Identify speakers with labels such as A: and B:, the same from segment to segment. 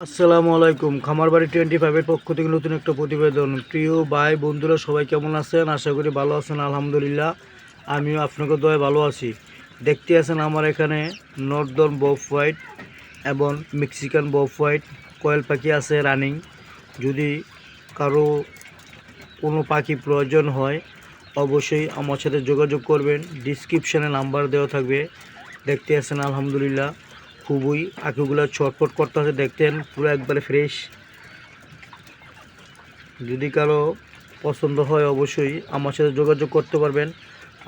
A: আসসালামু আলাইকুম। খামারবাড়ি টোয়েন্টি ফাইভের পক্ষ থেকে নতুন একটা প্রতিবেদন। প্রিয় ভাই, বন্ধুরা, সবাই কেমন আছেন? আশা করি ভালো আছেন, আলহামদুলিল্লাহ। আমিও আপনাকে দয়ে ভালো আছি। দেখতে আছেন আমার এখানে নর্দন বফ হোয়াইট এবং মেক্সিকান বফ হোয়াইট। কয়েল পাখি আছে রানিং। যদি কারও কোনো পাখি প্রয়োজন হয়, অবশ্যই আমার সাথে যোগাযোগ করবেন। ডিসক্রিপশানে নাম্বার দেওয়া থাকবে। দেখতে আছেন, আলহামদুলিল্লাহ। খুবই, আঁকিগুলো ছটফট করতে হচ্ছে, দেখতেন পুরো একবারে ফ্রেশ যদি কারও পছন্দ হয় অবশ্যই আমার সাথে যোগাযোগ করতে পারবেন।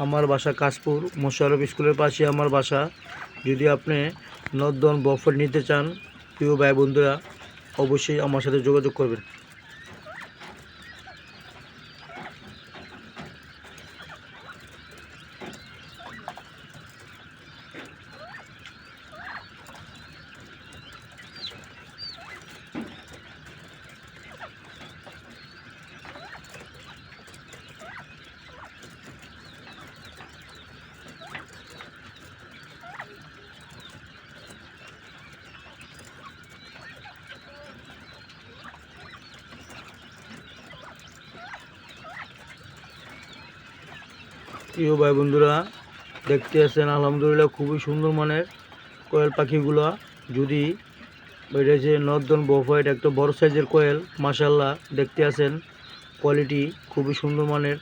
A: আমার বাসা কাশপুর মোশারফ স্কুলের পাশে আমার বাসা। যদি আপনি নর্দন বফর নিতে চান, প্রিয় ভাই বন্ধুরা অবশ্যই আমার সাথে যোগাযোগ করবেন। প্রিয় ভাই বন্ধুরা, দেখতে আছেন, আলহামদুলিল্লাহ খুবই সুন্দর মানের কোয়েল পাখিগুলো। যদি এটা যে নর্দন বফাইট একটা বড় সাইজের কোয়েল মাসাল্লাহ দেখতে আছেন, কোয়ালিটি খুবই সুন্দর মানের।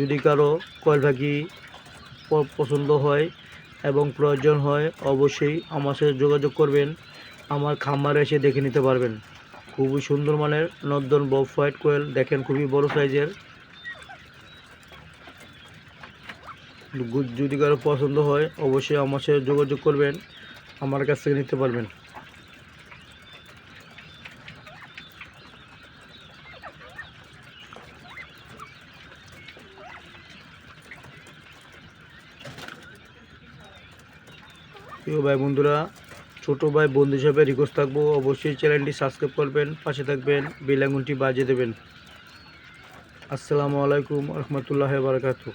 A: যদি কারও কোয়েল পাখি পছন্দ হয় এবং প্রয়োজন হয়, অবশ্যই আমার সাথে যোগাযোগ করবেন। আমার খামারে এসে দেখে নিতে পারবেন। খুবই সুন্দর মানের নর্দন বফ হোয়াইট কোয়েল, দেখেন, খুবই বড় সাইজের। যদি কারও পছন্দ হয়, অবশ্যই আমার সাথে যোগাযোগ করবেন। আমার কাছ থেকে নিতে পারবেন। প্রিয় ভাই বন্ধুরা, ছোটো ভাই বন্ধু হিসাবে রিকোয়েস্ট থাকব, অবশ্যই চ্যানেলটি সাবস্ক্রাইব করবেন, পাশে থাকবেন বেল আঙুলটি বাজিয়ে দেবেন। আসসালামু আলাইকুম রহমতুল্লাহ বারকাতু